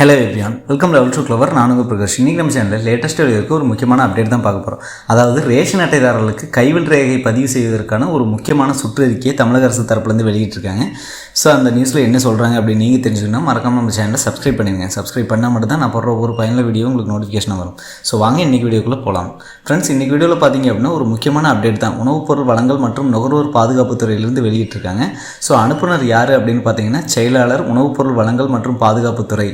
Hello everyone welcome level two clever நானுங்க பிரகாஷ். இன்றைக்கி நம்ம சேனலில் லேட்டஸ்ட் வீடியோக்கு ஒரு முக்கியமான அப்டேட் தான் பார்க்க போகிறோம் அதாவது ரேஷன் அட்டைதாரர்களுக்கு கைவில் ரேகை பதிவு செய்வதற்கான ஒரு முக்கியமான சுற்றறிக்கையை தமிழக அரசு தரப்புலேருந்து வெளியிட்டிருக்காங்க. ஸோ அந்த நியூஸில் என்ன சொல்கிறாங்க அப்படின்னு நீங்கள் தெரிஞ்சுக்கணும் மறக்காமல் நம்ம சேனலை சப்ஸ்கிரைப் பண்ணிடுங்க. சப்ஸ்கிரைப் பண்ணால் மட்டும் தான் நான் போடுற ஒரு பயனில் வீடியோ உங்களுக்கு நோட்டிஃபிகேஷன் வரும். ஸோ வாங்க இன்றைக்கி வீடியோக்குள்ளே போகலாம் ஃப்ரெண்ட்ஸ் இன்றைக்கி வீடியோவில் பார்த்தீங்க அப்படின்னா ஒரு முக்கியமான அப்டேட் தான். உணவுப் பொருள் வழங்கல் மற்றும் நுகர்வோர் பாதுகாப்பு துறையிலிருந்து வெளியிட்டிருக்காங்க. ஸோ அனுப்புனர் யார் அப்படின்னு பார்த்தீங்கன்னா செயலாளர் உணவுப் பொருள் வழங்கல் மற்றும் பாதுகாப்புத்துறை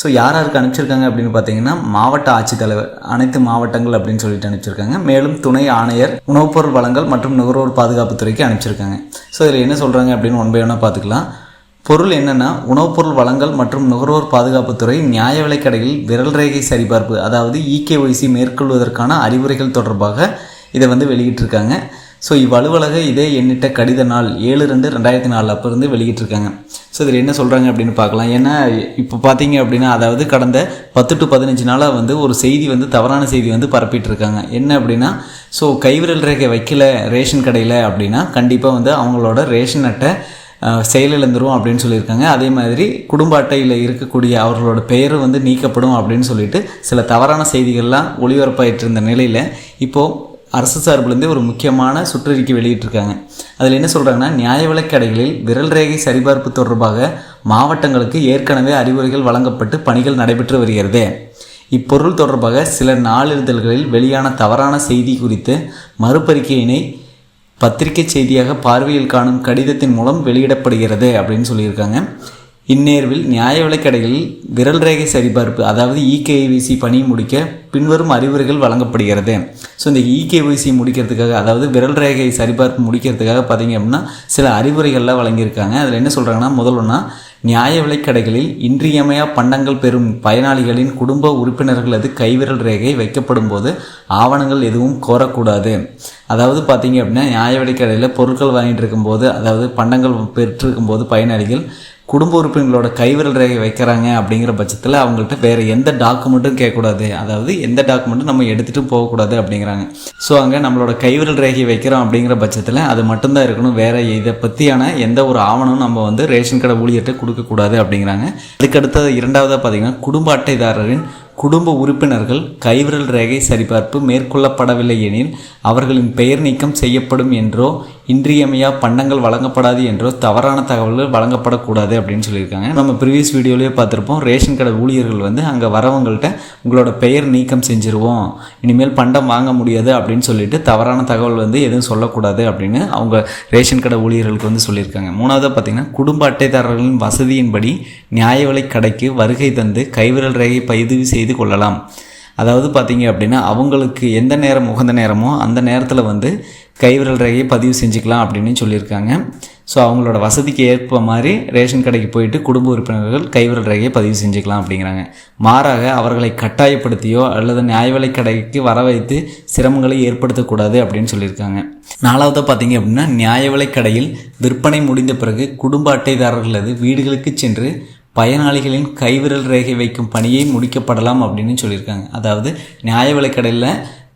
ஸோ யார் யாருக்கு அனுப்பிச்சிருக்காங்க அப்படின்னு பார்த்தீங்கன்னா மாவட்ட ஆட்சித்தலைவர் அனைத்து மாவட்டங்கள் அப்படின்னு சொல்லிட்டு அனுப்பிச்சிருக்காங்க. மேலும் துணை ஆணையர் உணவுப்பொருள் வளங்கள் மற்றும் நுகர்வோர் பாதுகாப்புத்துறைக்கு அனுப்பிச்சிருக்காங்க. ஸோ இதில் என்ன சொல்கிறாங்க அப்படின்னு ஒன் பை ஒன்னாக பார்த்துக்கலாம். பொருள் என்னென்னா உணவுப்பொருள் வளங்கள் மற்றும் நுகர்வோர் பாதுகாப்புத்துறை நியாய விலைக்கடையில் விரல் ரேகை சரிபார்ப்பு அதாவது இகேஒய்சி மேற்கொள்வதற்கான அறிவுரைகள் தொடர்பாக இதை வந்து வெளியிட்டிருக்காங்க. ஸோ இவ்வலுவலக இதே எண்ணிட்ட கடித நாள் ஏழு ரெண்டு ரெண்டாயிரத்தி நாலு அப்போ இருந்து வெளியிட்டிருக்காங்க. ஸோ இதில் என்ன சொல்கிறாங்க அப்படின்னு பார்க்கலாம். ஏன்னா இப்போ பார்த்தீங்க அப்படின்னா அதாவது கடந்த பத்து டு பதினஞ்சு நாளாக வந்து ஒரு செய்தி வந்து தவறான செய்தி வந்து பரப்பிட்டு இருக்காங்க என்ன அப்படின்னா ஸோ கைவிரல் ரேகை வைக்கல ரேஷன் கடையில் அப்படின்னா கண்டிப்பாக வந்து அவங்களோட ரேஷன் அட்டை அஹ், செயலிழந்துரும் அப்படின்னு சொல்லியிருக்காங்க. அதே மாதிரி குடும்ப அட்டையில் இருக்கக்கூடிய அவர்களோட பெயர் வந்து நீக்கப்படும் அப்படின்னு சொல்லிட்டு சில தவறான செய்திகள்லாம் ஒளிபரப்பாயிட்டு இருந்த நிலையில் இப்போது அரசு சார்பிலேருந்து ஒரு முக்கியமான சுற்றறிக்கை வெளியிட்டிருக்காங்க. அதில் என்ன சொல்கிறாங்கன்னா நியாய விலைக்கடைகளில் விரல் ரேகை சரிபார்ப்பு தொடர்பாக மாவட்டங்களுக்கு ஏற்கனவே அறிவுரைகள் வழங்கப்பட்டு பணிகள் நடைபெற்று வருகிறது. இப்பொருள் தொடர்பாக சில நாளிதழ்களில் வெளியான தவறான செய்தி குறித்து மறுபரிக்கையினை பத்திரிகை செய்தியாக பார்வையில் காணும் கடிதத்தின் மூலம் வெளியிடப்படுகிறது அப்படின்னு சொல்லியிருக்காங்க. இந்நேர்வில் நியாய விலைக்கடைகளில் விரல் ரேகை சரிபார்ப்பு அதாவது இகேவிசி பணி முடிக்க பின்வரும் அறிவுரைகள் வழங்கப்படுகிறது. ஸோ இந்த இகேவிசி முடிக்கிறதுக்காக அதாவது விரல் ரேகை சரிபார்ப்பு முடிக்கிறதுக்காக பார்த்தீங்க அப்படின்னா சில அறிவுரைகள்லாம் வழங்கியிருக்காங்க. அதில் என்ன சொல்கிறாங்கன்னா முதல் நியாய விலைக்கடைகளில் இன்றியமையா பண்டங்கள் பெறும் பயனாளிகளின் குடும்ப உறுப்பினர்களது கைவிரல் ரேகை வைக்கப்படும் போது ஆவணங்கள் எதுவும் கோரக்கூடாது. அதாவது பார்த்தீங்க அப்படின்னா நியாய விலைக்கடையில் பொருட்கள் வாங்கிட்டு இருக்கும்போது அதாவது பண்டங்கள் பெற்றிருக்கும் போது பயனாளிகள் குடும்ப உறுப்பினர்களோட கைவிரல் ரேகை வைக்கிறாங்க அப்படிங்கிற பட்சத்தில் அவங்கள்ட்ட வேறு எந்த டாக்குமெண்ட்டும் கேட்கக்கூடாது. அதாவது எந்த டாக்குமெண்ட்டும் நம்ம எடுத்துகிட்டு போகக்கூடாது அப்படிங்கிறாங்க. ஸோ அங்கே நம்மளோட கைவிரல் ரேகை வைக்கிறோம் அப்படிங்கிற பட்சத்தில் அது மட்டும்தான் இருக்கணும். வேறு இதை பற்றியான எந்த ஒரு ஆவணமும் நம்ம வந்து ரேஷன் கடை ஊழியர்கிட்ட கொடுக்கக்கூடாது அப்படிங்கிறாங்க. அதுக்கடுத்தது இரண்டாவதாக பார்த்தீங்கன்னா குடும்ப அட்டைதாரரின் குடும்ப உறுப்பினர்கள் கைவிரல் ரேகை சரிபார்ப்பு மேற்கொள்ளப்படவில்லை எனில் அவர்களின் பெயர் நீக்கம் செய்யப்படும் என்றோ இன்றியமையா பண்டங்கள் வழங்கப்படாது என்றோ தவறான தகவல்கள் வழங்கப்படக்கூடாது அப்படின்னு சொல்லியிருக்காங்க. நம்ம ப்ரீவியஸ் வீடியோலேயே பார்த்துருப்போம். ரேஷன் கடை ஊழியர்கள் வந்து அங்கே வரவங்கள்ட்ட உங்களோட பெயர் நீக்கம் செஞ்சுருவோம். இனிமேல் பண்டம் வாங்க முடியாது அப்படின்னு சொல்லிட்டு தவறான தகவல் வந்து எதுவும் சொல்லக்கூடாது அப்படின்னு அவங்க ரேஷன் கடை ஊழியர்களுக்கு வந்து சொல்லியிருக்காங்க. மூணாவது பார்த்தீங்கன்னா குடும்ப அட்டைதாரர்களின் வசதியின்படி நியாய விலை கடைக்கு வருகை தந்து கைவிரல் ரேகை பதிவு செய்து கொள்ளலாம். அதாவது பார்த்தீங்க அப்படின்னா அவங்களுக்கு எந்த நேரம் உகந்த நேரமோ அந்த நேரத்தில் வந்து கைவிரல் ரேகையை பதிவு செஞ்சுக்கலாம் அப்படின்னு சொல்லியிருக்காங்க. ஸோ அவங்களோட வசதிக்கு ஏற்ப மாதிரி ரேஷன் கடைக்கு போயிட்டு குடும்ப உறுப்பினர்கள் கைவிரல் ரேகையை பதிவு செஞ்சுக்கலாம் அப்படிங்கிறாங்க. மாறாக அவர்களை கட்டாயப்படுத்தியோ அல்லது நியாய விலை கடைக்கு வர வைத்து சிரமங்களை ஏற்படுத்தக்கூடாது அப்படின்னு சொல்லியிருக்காங்க. நாலாவதாக பார்த்தீங்க அப்படின்னா நியாய விலை கடையில் விற்பனை முடிந்த பிறகு குடும்ப அட்டைதாரர்களது வீடுகளுக்கு சென்று பயனாளிகளின் கைவிரல் ரேகை வைக்கும் பணியை முடிக்கப்படலாம் அப்படின்னு சொல்லியிருக்காங்க. அதாவது நியாய விலைக்கடையில்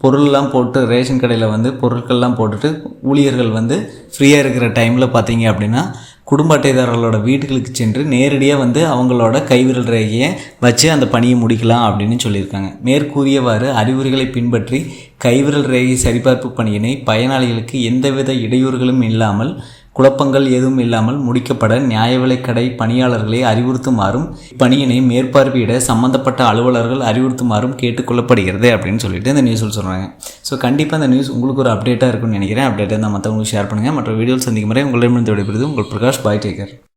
பொருள்லாம் போட்டு ரேஷன் கடையில் வந்து பொருட்கள்லாம் போட்டுட்டு ஊழியர்கள் வந்து ஃப்ரீயாக இருக்கிற டைமில் பார்த்தீங்க அப்படின்னா குடும்ப அட்டைதாரர்களோட வீட்டுகளுக்கு சென்று நேரடியாக வந்து அவங்களோட கைவிரல் ரேகையை வச்சு அந்த பணியை முடிக்கலாம் அப்படின்னு சொல்லியிருக்காங்க. மேற்கூறியவாறு அறிவுரைகளை பின்பற்றி கைவிரல் ரேகை சரிபார்ப்பு பணியினை பயனாளிகளுக்கு எந்தவித இடையூறுகளும் இல்லாமல் குழப்பங்கள் எதுவும் இல்லாமல் முடிக்கப்பட நியாய விலைக்கடை பணியாளர்களை அறிவுறுத்துமாறும் இப்பணியினை மேற்பார்வையிட சம்பந்தப்பட்ட அலுவலர்கள் அறிவுறுத்துமாறும் கேட்டுக்கொள்ளப்படுகிறது அப்படின்னு சொல்லிட்டு இந்த நியூஸில் சொல்கிறாங்க ஸோ கண்டிப்பாக இந்த நியூஸ் உங்களுக்கு ஒரு அப்டேட்டாக இருக்கும்னு நினைக்கிறேன். அப்டேட்டாக இருந்தால் மற்றவங்களுக்கு ஷேர் பண்ணுங்கள் மற்ற வீடியோவில் சந்திக்கும் முறை உங்களிடமிருந்து விடைபெறுது உங்கள் பிரகாஷ் பாய் டேக்கர்